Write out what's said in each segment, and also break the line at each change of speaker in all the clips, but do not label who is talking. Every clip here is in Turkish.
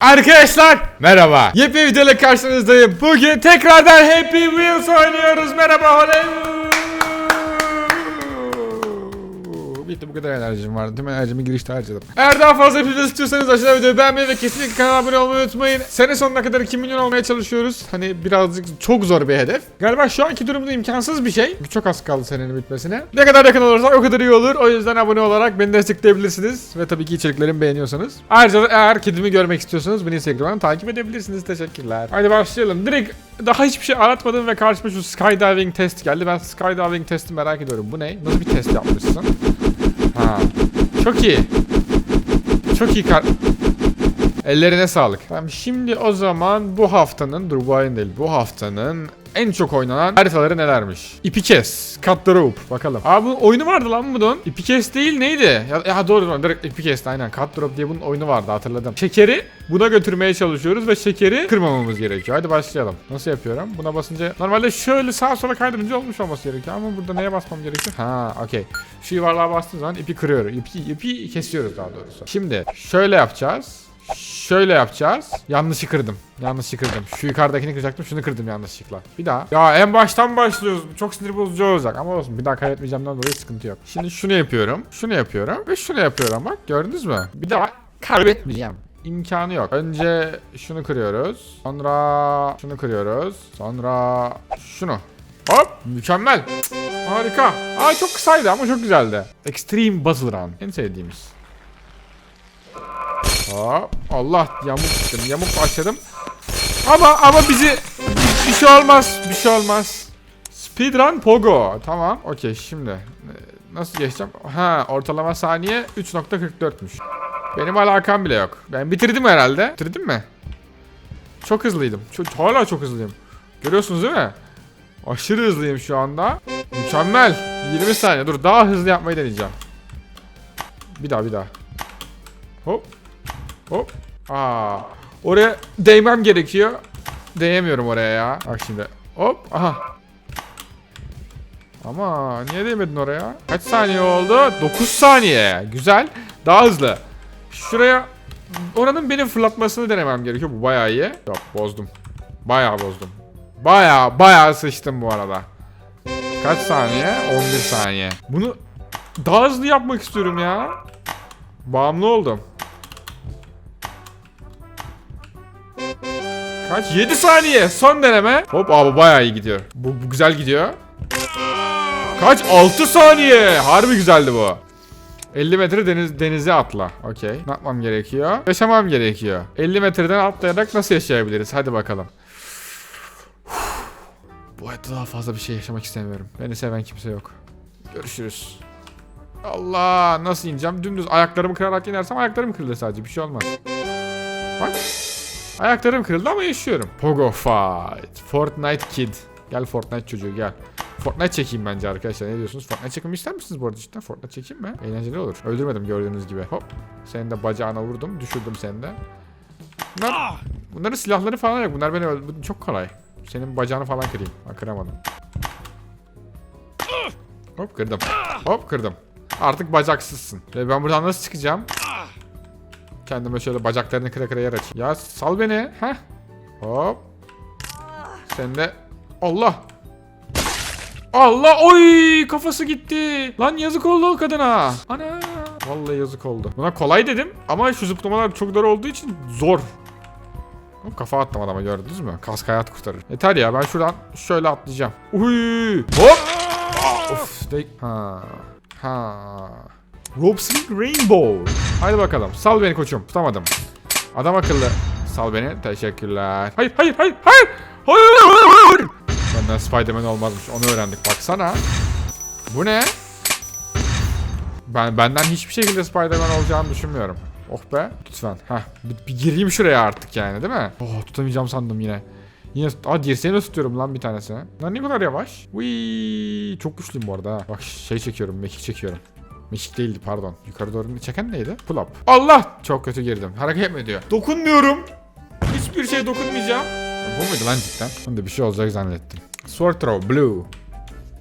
Arkadaşlar merhaba. Yepyeni videoyla karşınızdayım. Bugün tekrardan Happy Wheels oynuyoruz. Merhaba oley. Bitti bu kadar enerjim vardı. Tüm enerjimi girişte harcadım. Eğer daha fazla video istiyorsanız aşağıda videoyu beğenmeyi ve kesinlikle kanala abone olmayı unutmayın. Sene sonuna kadar 2 milyon olmaya çalışıyoruz. Hani birazcık çok zor bir hedef. Galiba şu anki durumda imkansız bir şey. Çok az kaldı senenin bitmesine. Ne kadar yakın olursa o kadar iyi olur. O yüzden abone olarak beni destekleyebilirsiniz. Ve tabii ki içeriklerimi beğeniyorsanız. Ayrıca da eğer kedimi görmek istiyorsanız beni Instagram'dan takip edebilirsiniz. Teşekkürler. Hadi başlayalım. Direkt daha hiçbir şey aratmadım ve karşıma şu skydiving test geldi. Ben skydiving testi merak ediyorum. Bu ne? Nasıl bir test yapmışsın? Çok iyi. Çok iyi kar... Ellerine sağlık. Tamam şimdi o zaman bu haftanın, dur bu ayın değil, bu haftanın en çok oynanan haritaları nelermiş? İpi kes, cut the rope. Bakalım. Aa bu oyunu vardı lan bunun. İpi kes değil neydi? Ya, ya doğru direkt ipi kes aynen. Cut the rope diye bunun oyunu vardı hatırladım. Şekeri buna götürmeye çalışıyoruz ve şekeri kırmamamız gerekiyor. Hadi başlayalım. Nasıl yapıyorum? Buna basınca normalde şöyle sağa sola kaydırınca olmuş olması gerekiyor ama burada neye basmam gerekiyor? Ha okey. Şu yuvarlığa bastığım zaman ipi kırıyor. İpi, ipi kesiyoruz daha doğrusu. Şimdi şöyle yapacağız. Şöyle yapacağız. Yanlışı kırdım. Yanlışı kırdım. Şu yukarıdakini kıracaktım. Şunu kırdım yanlışlıkla. Bir daha. Ya en baştan başlıyoruz. Çok sinir bozucu olacak ama olsun. Bir daha kaybetmeyeceğimden dolayı sıkıntı yok. Şimdi şunu yapıyorum. Şunu yapıyorum. Ve şunu yapıyorum bak. Gördünüz mü? Bir daha kaybetmeyeceğim. İmkanı yok. Önce şunu kırıyoruz. Sonra şunu kırıyoruz. Sonra şunu. Hop mükemmel. Harika. Aa çok kısaydı ama çok güzeldi. Extreme Buzzer Run. En sevdiğimiz. Hop. Allah yamuk çıktım. Yamuk başladım. Ama ama bizi bir şey olmaz. Bir şey olmaz. Speedrun Pogo. Tamam. Okey şimdi. e, Nasıl geçeceğim? Ha ortalama saniye 3.44'müş. Benim alakam bile yok. Ben bitirdim herhalde. Bitirdim mi? Çok hızlıydım. Çok, hala çok hızlıyım. Görüyorsunuz değil mi? Aşırı hızlıyım şu anda. Mükemmel. 20 saniye. Dur daha hızlı yapmayı deneyeceğim. Bir daha bir daha. Hop. Hop. Aa. Oraya değmem gerekiyor. Değemiyorum oraya ya. Bak şimdi. Hop. Aha. Ama niye değmedin oraya? Kaç saniye oldu? 9 saniye. Güzel. Daha hızlı. Şuraya oranın beni fırlatmasını denemem gerekiyor. Bu bayağı iyi. Yok bozdum. Bayağı bozdum. Bayağı bayağı sıçtım bu arada. Kaç saniye? 11 saniye. Bunu daha hızlı yapmak istiyorum ya. Bağımlı oldum. Kaç? 7 saniye. Son deneme. Hop abi bayağı iyi gidiyor. Bu, bu güzel gidiyor. Kaç? 6 saniye. Harbi güzeldi bu. 50 metre deniz, denize atla. Okey. Ne yapmam gerekiyor? Yaşamam gerekiyor. 50 metreden atlayarak nasıl yaşayabiliriz? Hadi bakalım. Bu hayatta daha fazla bir şey yaşamak istemiyorum. Beni seven kimse yok. Görüşürüz. Allah nasıl ineceğim? Dümdüz ayaklarımı kırarak inersem ayaklarım kırılır sadece. Bir şey olmaz. Bak. Ayaklarım kırıldı ama yaşıyorum. Pogo fight. Fortnite kid. Gel Fortnite çocuğu gel. Fortnite çekeyim bence arkadaşlar. Ne diyorsunuz? Fortnite çekimi ister misiniz bu arada cidden? Fortnite çekeyim mi? Eğlenceli olur. Öldürmedim gördüğünüz gibi. Hop. Senin de bacağına vurdum. Düşürdüm seni de. Bunlar, bunların silahları falan yok. Bunlar beni öldü. Çok kolay. Senin bacağını falan kırayım. Ha kıramadım. Hop kırdım. Hop kırdım. Artık bacaksızsın. Ve ben buradan nasıl çıkacağım? Kendime şöyle bacaklarını kıra kıra yer aç. Ya sal beni. Heh. Hop. Sen de. Allah. Allah oy kafası gitti. Lan yazık oldu o kadına. Ana. Vallahi yazık oldu. Buna kolay dedim ama şu zıplamalar çok zor olduğu için zor. Kafa attım adama gördünüz mü? Kask hayat kurtarır. Yeter ya ben şuradan şöyle atlayacağım. Uy. Hop. Of. De ha. Ha. Rope Swing Rainbow. Haydi bakalım. Sal beni koçum. Tutamadım. Adam akıllı. Sal beni. Teşekkürler. Hayır hayır hayır hayır. Hayır hayır hayır. Benden Spiderman olmazmış. Onu öğrendik. Baksana. Bu ne? Ben benden hiçbir şekilde Spiderman olacağını düşünmüyorum. Oh be. Lütfen. Heh. Bir, bir gireyim şuraya artık yani değil mi? Oh tutamayacağım sandım yine. Yine Aa dirseğini tutuyorum lan bir tanesine. Lan ne kadar yavaş. Wii çok güçlüyüm bu arada ha. Bak şey çekiyorum, mekik çekiyorum. Mekik değildi pardon. Yukarı doğru çeken neydi? Pull up. Allah! Çok kötü girdim. Hareket etme diyor. Dokunmuyorum. Hiçbir şey dokunmayacağım. Bu muydu lan cidden? Ben de bir şey olacak zannettim. Sword throw blue.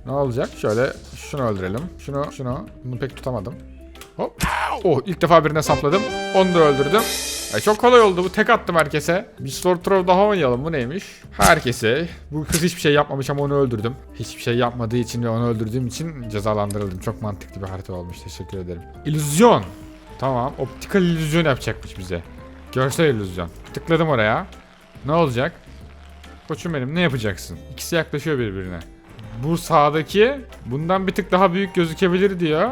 Ne olacak? Şöyle şunu öldürelim. Şunu, şunu. Bunu pek tutamadım. Hop. Oh ilk defa birine sapladım. Onu da öldürdüm. Ay çok kolay oldu bu tek attım herkese. Bir sword throw daha oynayalım bu neymiş? Herkese. Bu kız hiçbir şey yapmamış ama onu öldürdüm. Hiçbir şey yapmadığı için ve onu öldürdüğüm için cezalandırıldım. Çok mantıklı bir harita olmuş teşekkür ederim. İllüzyon. Tamam optikal illüzyon yapacakmış bize. Görsel illüzyon. Tıkladım oraya. Ne olacak? Koçum benim ne yapacaksın? İkisi yaklaşıyor birbirine. Bu sağdaki bundan bir tık daha büyük gözükebilir diyor.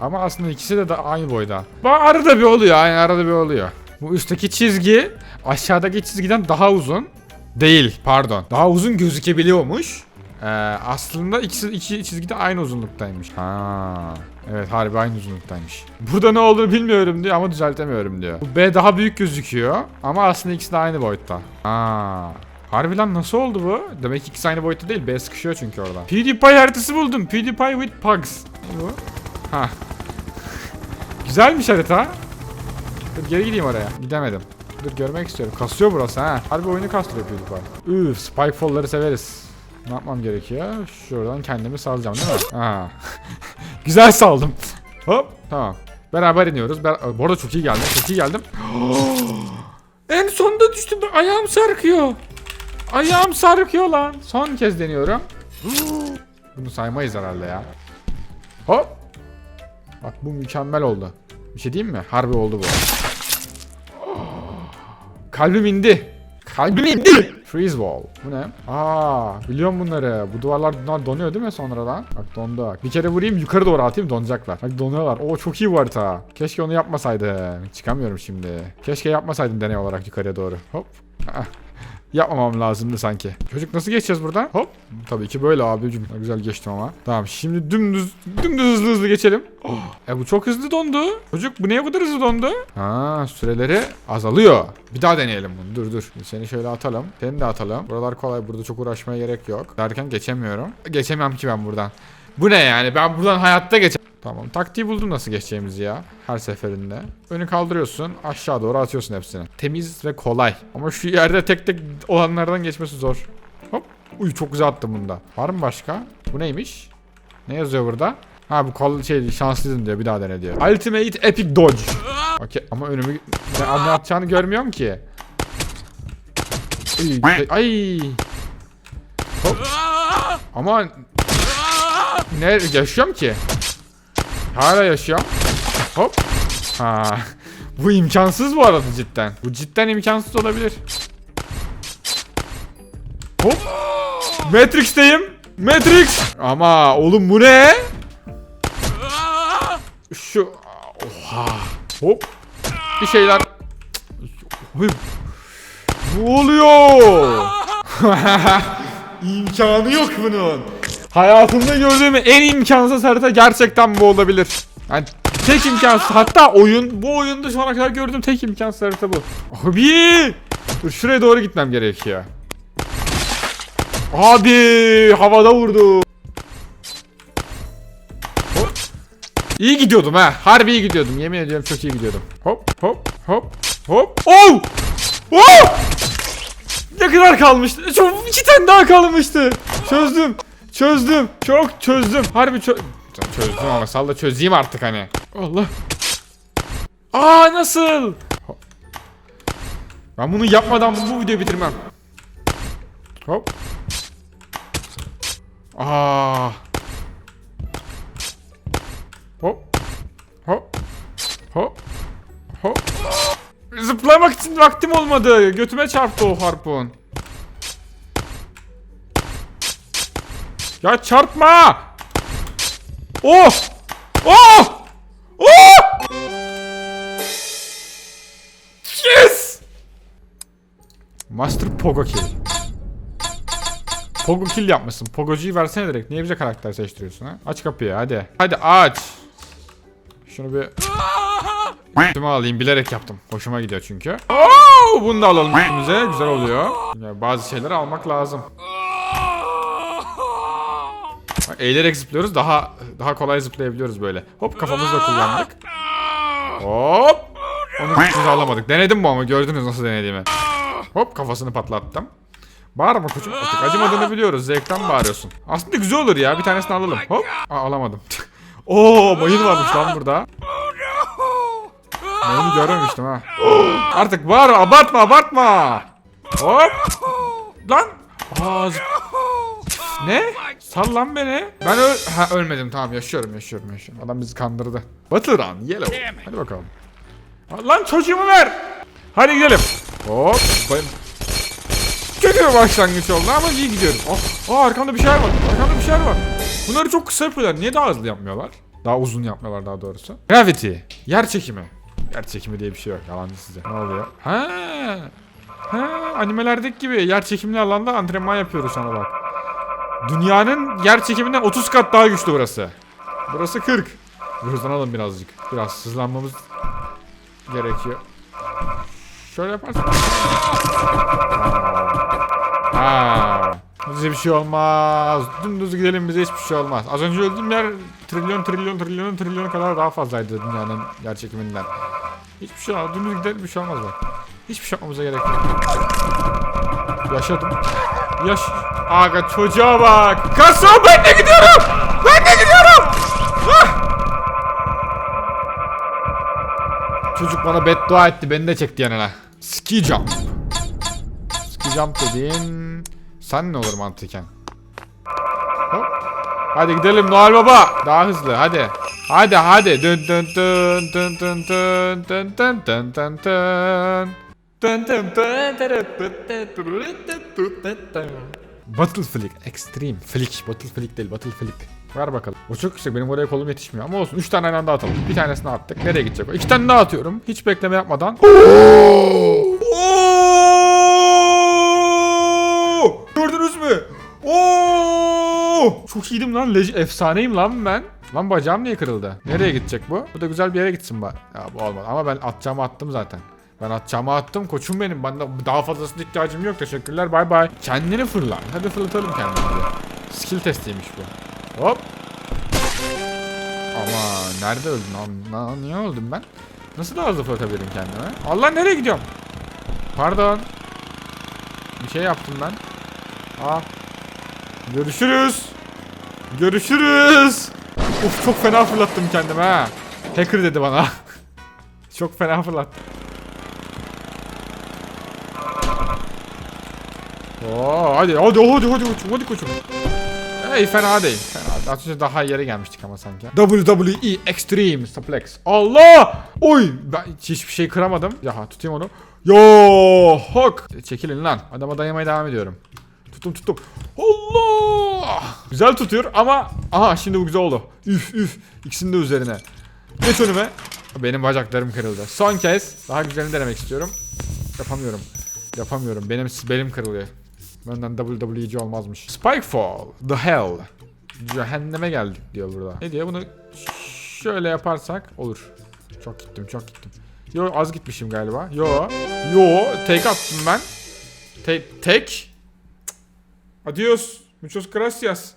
Ama aslında ikisi de, de aynı boyda. Bak arada bir oluyor. Aynı arada bir oluyor. Bu üstteki çizgi aşağıdaki çizgiden daha uzun. Değil pardon. Daha uzun gözükebiliyormuş. Ee, aslında ikisi iki çizgi de aynı uzunluktaymış. Ha. Evet harbi aynı uzunluktaymış. Burada ne olduğunu bilmiyorum diyor ama düzeltemiyorum diyor. Bu B daha büyük gözüküyor ama aslında ikisi de aynı boyutta. Ha. Harbi lan nasıl oldu bu? Demek ki ikisi aynı boyutta değil. B sıkışıyor çünkü orada. PewDiePie haritası buldum. PewDiePie with pugs. Ne bu? Ha. Güzelmiş harita. Dur geri gideyim oraya. Gidemedim. Dur görmek istiyorum. Kasıyor burası ha. Harbi oyunu kastırıyor PewDiePie. Üf spike fall'ları severiz. Ne yapmam gerekiyor? Şuradan kendimi salacağım değil mi? Ha. Güzel saldım. Hop tamam. Beraber iniyoruz. Ben... Bu arada çok iyi geldim. Çok iyi geldim. en sonunda düştüm. Ayağım sarkıyor. Ayağım sarkıyor lan. Son kez deniyorum. Bunu saymayız herhalde ya. Hop. Bak bu mükemmel oldu. Bir şey diyeyim mi? Harbi oldu bu. Kalbim indi. Kalbim indi. Freeze wall. Bu ne? Aa, biliyorum bunları. Bu duvarlar bunlar donuyor değil mi sonradan? Bak dondu. Bir kere vurayım yukarı doğru atayım donacaklar. Bak donuyorlar. Oo çok iyi bu harita. Keşke onu yapmasaydım. Çıkamıyorum şimdi. Keşke yapmasaydım deney olarak yukarıya doğru. Hop. Ah. Yapmamam lazımdı sanki. Çocuk nasıl geçeceğiz buradan? Hop. Tabii ki böyle abicim. Güzel geçtim ama. Tamam şimdi dümdüz dümdüz hızlı hızlı geçelim. Oh. E bu çok hızlı dondu. Çocuk bu niye kadar hızlı dondu? Ha süreleri azalıyor. Bir daha deneyelim bunu. Dur dur. Seni şöyle atalım. Seni de atalım. Buralar kolay. Burada çok uğraşmaya gerek yok. Derken geçemiyorum. Geçemem ki ben buradan. Bu ne yani? Ben buradan hayatta geçemem. Tamam. Taktiği buldum nasıl geçeceğimizi ya. Her seferinde. Önü kaldırıyorsun. Aşağı doğru atıyorsun hepsini. Temiz ve kolay. Ama şu yerde tek tek olanlardan geçmesi zor. Hop. Uy çok güzel attım bunda. Var mı başka? Bu neymiş? Ne yazıyor burada? Ha bu kol şey şanslıydın diyor. Bir daha dene diyor. Ultimate Epic Dodge. Okey ama önümü ne anlatacağını görmüyorum ki. Ay. ay. Hop. Ama ne yaşıyorum ki? Hala yaşıyorum. Hop. Ha. Bu imkansız bu arada cidden. Bu cidden imkansız olabilir. Hop. Matrix'teyim. Matrix. Ama oğlum bu ne? Şu oha. Hop. Bir şeyler. Ne oluyor? İmkanı yok bunun. Hayatımda gördüğüm en imkansız harita gerçekten bu olabilir. Yani tek imkansız hatta oyun bu oyunda şu ana kadar gördüğüm tek imkansız harita bu. Abi! Dur şuraya doğru gitmem gerekiyor. Abi havada vurdu. İyi gidiyordum ha. Harbi iyi gidiyordum. Yemin ediyorum çok iyi gidiyordum. Hop hop hop hop. Oh! Oh! Ne kadar kalmıştı? Çok iki tane daha kalmıştı. Çözdüm. Çözdüm. Çok çözdüm. Harbi çö çözdüm ama salla çözeyim artık hani. Allah. Aa nasıl? Ben bunu yapmadan bu videoyu bitirmem. Hop. Aa. Hop. Hop. Hop. Hop. Zıplamak için vaktim olmadı. Götüme çarptı o harpun. Ya çarpma! Oh! Oh! Oh! Yes! Master Pogo Kill. Pogo Kill yapmışsın. Pogocuyu versene direkt. Niye bize karakter seçtiriyorsun ha? Aç kapıyı hadi. Hadi aç. Şunu bir... Üstüme alayım bilerek yaptım. Hoşuma gidiyor çünkü. Oo, bunu da alalım üstümüze. Güzel oluyor. Yani bazı şeyleri almak lazım. Eğilerek zıplıyoruz. Daha daha kolay zıplayabiliyoruz böyle. Hop kafamızla kullandık. Hop. Onu biz alamadık. Denedim bu ama gördünüz nasıl denediğimi. Hop kafasını patlattım. Bağırma koçum artık acımadığını biliyoruz. Zevkten bağırıyorsun. Aslında güzel olur ya. Bir tanesini alalım. Hop. Aa, alamadım. Oo mayın varmış lan burada. Onu görmemiştim ha. Artık var abartma abartma. Hop. Lan. Aa, ne? Sal lan beni. Ben öl ha, ölmedim tamam yaşıyorum yaşıyorum yaşıyorum. Adam bizi kandırdı. Battle Run Yellow. Hadi bakalım. Lan çocuğumu ver. Hadi gidelim. Hop. Kötü bir başlangıç oldu ama iyi gidiyoruz. Oh, oh arkamda bir şeyler var. Arkamda bir şeyler var. Bunları çok kısa yapıyorlar. Niye daha hızlı yapmıyorlar? Daha uzun yapmıyorlar daha doğrusu. Gravity. Yer çekimi. Yer çekimi diye bir şey yok. Yalancı size. Ne oluyor? Ha. Ha, animelerdeki gibi yer çekimli alanda antrenman yapıyoruz sana bak. Dünyanın yer çekiminden 30 kat daha güçlü burası. Burası 40. Bir Hızlanalım birazcık. Biraz hızlanmamız gerekiyor. Şöyle yaparsak. Ha. Bize bir şey olmaz. Dümdüz gidelim bize hiçbir şey olmaz. Az önce öldüğüm yer trilyon trilyon trilyon trilyon kadar daha fazlaydı dünyanın yer çekiminden. Hiçbir şey olmaz. Dümdüz gidelim bir şey olmaz bak. Hiçbir şey yapmamıza gerek yok. Yaşadım. Yaş... Aga çocuğa bak. Kaso ben de gidiyorum. Ben de gidiyorum. Ah! Çocuk bana beddua etti. Beni de çekti yanına. Ski jump. Ski jump dediğin... Sen ne olur mantıken? Hop. Hadi gidelim Noel Baba. Daha hızlı hadi. Hadi hadi. Dın dın dın dın dın dın dın dın dın dın dın. Dın dın dın dın dın dın. Battle Flick Extreme Flick Battle Flick değil Battle Flick Ver bakalım O çok yüksek benim oraya kolum yetişmiyor Ama olsun 3 tane aynı anda atalım Bir tanesini attık Nereye gidecek o 2 tane daha atıyorum Hiç bekleme yapmadan Gördünüz mü? Oo! Çok iyiydim lan. Leg- efsaneyim lan ben. Lan bacağım niye kırıldı? Nereye gidecek bu? Bu da güzel bir yere gitsin bak. Ya bu olmadı. Ama ben atacağımı attım zaten. Ben atacağımı attım. Koçum benim. Bana daha fazlasına ihtiyacım yok. Teşekkürler. Bay bay. Kendini fırla. Hadi fırlatalım kendimizi. Skill testiymiş bu. Hop. Ama nerede öldüm lan? Na- Niye öldüm ben? Nasıl daha hızlı fırlatabilirim kendime? Allah nereye gidiyorum? Pardon. Bir şey yaptım ben. Aa. Görüşürüz. Görüşürüz. Uf çok fena fırlattım kendime ha. Hacker dedi bana. çok fena fırlattım. Oo, hadi hadi hadi hadi hadi hadi koçum. Ey fena değil. Fena. Az önce daha yere gelmiştik ama sanki. WWE Extreme Suplex. Allah! Oy! Ben hiçbir şey kıramadım. Ya tutayım onu. Yo! Hok! Çekilin lan. Adama dayamaya devam ediyorum. Tuttum tuttum. Allah! Güzel tutuyor ama aha şimdi bu güzel oldu. Üf üf. İkisinin de üzerine. Geç önüme. Benim bacaklarım kırıldı. Son kez daha güzelini denemek istiyorum. Yapamıyorum. Yapamıyorum. Benim belim kırılıyor. Benden WWE'ci olmazmış. Spikefall. The Hell. Cehenneme geldik diyor burada. Ne diyor? Bunu şöyle yaparsak olur. Çok gittim, çok gittim. Yo az gitmişim galiba. Yo. Yo tek attım ben. Tek tek. Adios. Muchos gracias.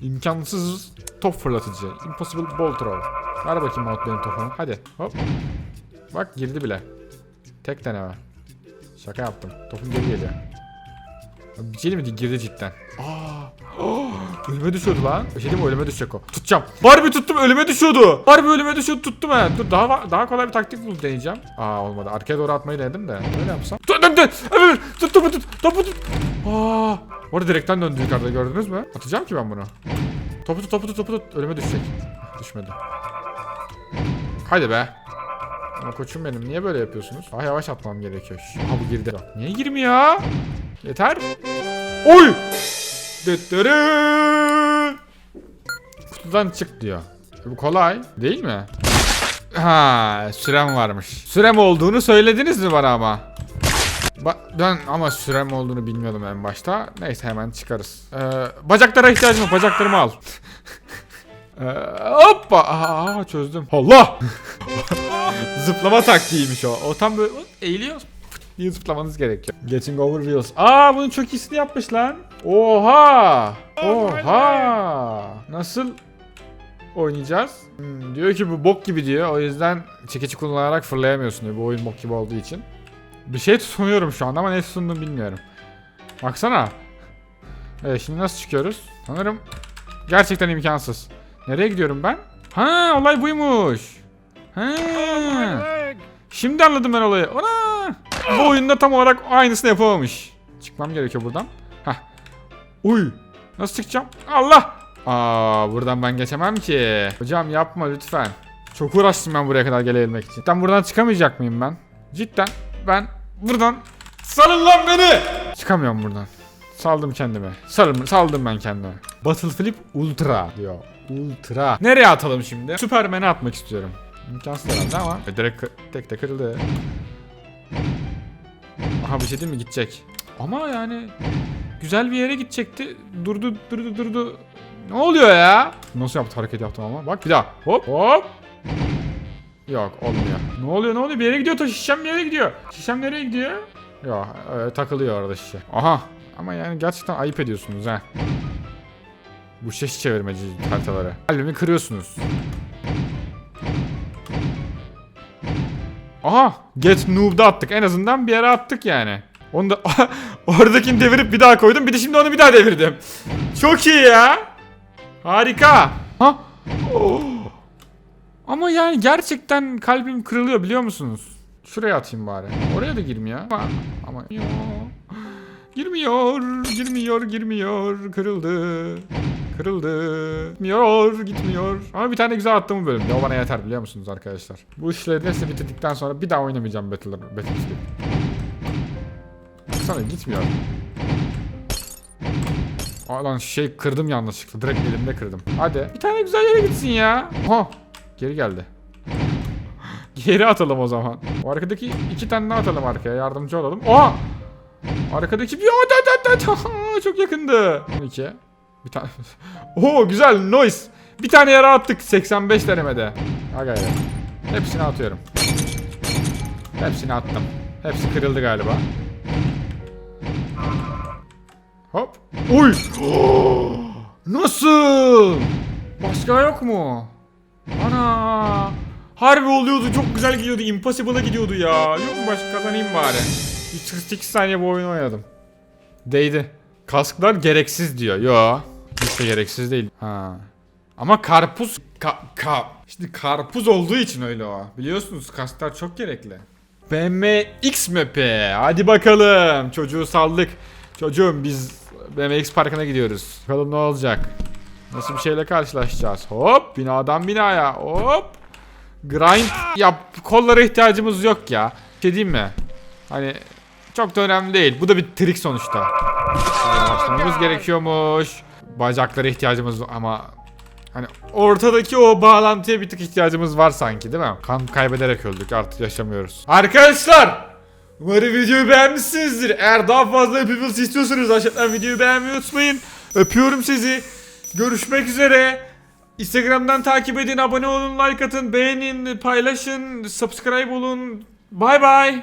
İmkansız top fırlatıcı. Impossible ball throw. Ver bakayım Mahmut benim topumu. Hadi. Hop. Bak girdi bile. Tek deneme. Şaka yaptım. Topum geri geliyor. Bir şey mi? Girdi cidden. Aa. Oh, ölüme düşüyordu lan. Bir şey değil mi? Ölüme düşecek o. Tutacağım. Harbi tuttum ölüme düşüyordu. Harbi ölüme düşüyordu tuttum ha. Dur daha daha kolay bir taktik bulup deneyeceğim. Aa olmadı. Arkaya doğru atmayı denedim de. Öyle yapsam. Tut tut tut. Evet, Tut topu tut. Topu tut. Aa. Orada direkten döndü yukarıda gördünüz mü? Atacağım ki ben bunu. Topu tut topu tut topu tut. Ölüme düşecek. Düşmedi. Hadi be. Ama koçum benim niye böyle yapıyorsunuz? Daha yavaş atmam gerekiyor. Ha bu girdi. Niye girmiyor? Yeter. Oy! Dıttırı! Kutudan çık diyor. E, Bu kolay değil mi? Ha, sürem varmış. Sürem olduğunu söylediniz mi bana ama? Ba ben ama sürem olduğunu bilmiyordum en başta. Neyse hemen çıkarız. Ee, bacaklara ihtiyacım var. Bacaklarımı al. ee, hoppa. Aa, çözdüm. Allah! Zıplama taktiğiymiş o. O tam böyle eğiliyor. Diye zıplamanız gerekiyor. Getting over wheels. Aa bunun çok iyisini yapmış lan. Oha! Oha! Nasıl oynayacağız? Hmm, diyor ki bu bok gibi diyor. O yüzden çekici kullanarak fırlayamıyorsun diyor. Bu oyun bok gibi olduğu için. Bir şey tutunuyorum şu anda ama ne tutundum bilmiyorum. Baksana. Evet şimdi nasıl çıkıyoruz? Sanırım gerçekten imkansız. Nereye gidiyorum ben? Ha olay buymuş. Ha. Şimdi anladım ben olayı. Ana! Bu oyunda tam olarak aynısını yapamamış. Çıkmam gerekiyor buradan. Hah. Uy. Nasıl çıkacağım? Allah! Aa buradan ben geçemem ki. Hocam yapma lütfen. Çok uğraştım ben buraya kadar gelebilmek için. Cidden buradan çıkamayacak mıyım ben? Cidden ben buradan salın lan beni! Çıkamıyorum buradan. Saldım kendime. Salım, saldım ben kendime. Battle Flip Ultra diyor. Ultra. Nereye atalım şimdi? Superman'e atmak istiyorum. İmkansız herhalde ama. E, direkt tek tek kırıldı. Aha bir şey değil mi? Gidecek. Ama yani güzel bir yere gidecekti. Durdu durdu durdu. Ne oluyor ya? Nasıl yaptı hareket yaptım ama. Bak bir daha. Hop hop. Yok olmuyor. Ne oluyor ne oluyor? Bir yere gidiyor. Ta şişem bir yere gidiyor. Şişem nereye gidiyor? Yok e, takılıyor orada şişe. Aha. Ama yani gerçekten ayıp ediyorsunuz ha. Bu şiş çevirmeci haritaları. Kalbimi kırıyorsunuz. Aha! Get Noob'da attık. En azından bir yere attık yani. Onu da oradakini devirip bir daha koydum. Bir de şimdi onu bir daha devirdim. Çok iyi ya. Harika. Ha? Oh. Ama yani gerçekten kalbim kırılıyor biliyor musunuz? Şuraya atayım bari. Oraya da girmiyor. Ama, ama Yo. Girmiyor, girmiyor, girmiyor. Kırıldı. Kırıldı. Gitmiyor, gitmiyor. Ama bir tane güzel attım bu bölümde. O bana yeter biliyor musunuz arkadaşlar? Bu işleri hepsi bitirdikten sonra bir daha oynamayacağım Battle'ları. Battlefield. Sana gitmiyor. Aa lan şey kırdım yanlışlıkla. Direkt elimde kırdım. Hadi. Bir tane güzel yere gitsin ya. Aha. Geri geldi. Geri atalım o zaman. O arkadaki iki tane daha atalım arkaya. Yardımcı olalım. Oha! Arkadaki bir... Çok yakındı. İki. Bir tane... Oo güzel noise. Bir tane yere attık 85 denemede. Ha. Hepsini atıyorum. Hepsini attım. Hepsi kırıldı galiba. Hop. Uy. Nasıl? Başka yok mu? Ana. Harbi oluyordu. Çok güzel gidiyordu. Impossible'a gidiyordu ya. Yok mu başka kazanayım bari. 148 saniye bu oyunu oynadım. Değdi. Kasklar gereksiz diyor. Yo. Hiç de gereksiz değil. Ha. Ama karpuz ka, ka. Şimdi karpuz olduğu için öyle o. Biliyorsunuz kasklar çok gerekli. BMX map'i. Hadi bakalım. Çocuğu saldık. Çocuğum biz BMX parkına gidiyoruz. Bakalım ne olacak. Nasıl bir şeyle karşılaşacağız? Hop binadan binaya hop. Grind yap kollara ihtiyacımız yok ya. Bir Şey diyeyim mi? Hani çok da önemli değil. Bu da bir trik sonuçta. Başlamamız gerekiyormuş. Bacaklara ihtiyacımız var ama hani ortadaki o bağlantıya bir tık ihtiyacımız var sanki değil mi? Kan kaybederek öldük artık yaşamıyoruz. Arkadaşlar Umarım videoyu beğenmişsinizdir. Eğer daha fazla Peoples istiyorsanız aşağıdan videoyu beğenmeyi unutmayın. Öpüyorum sizi. Görüşmek üzere. Instagram'dan takip edin, abone olun, like atın, beğenin, paylaşın, subscribe olun. Bye bye.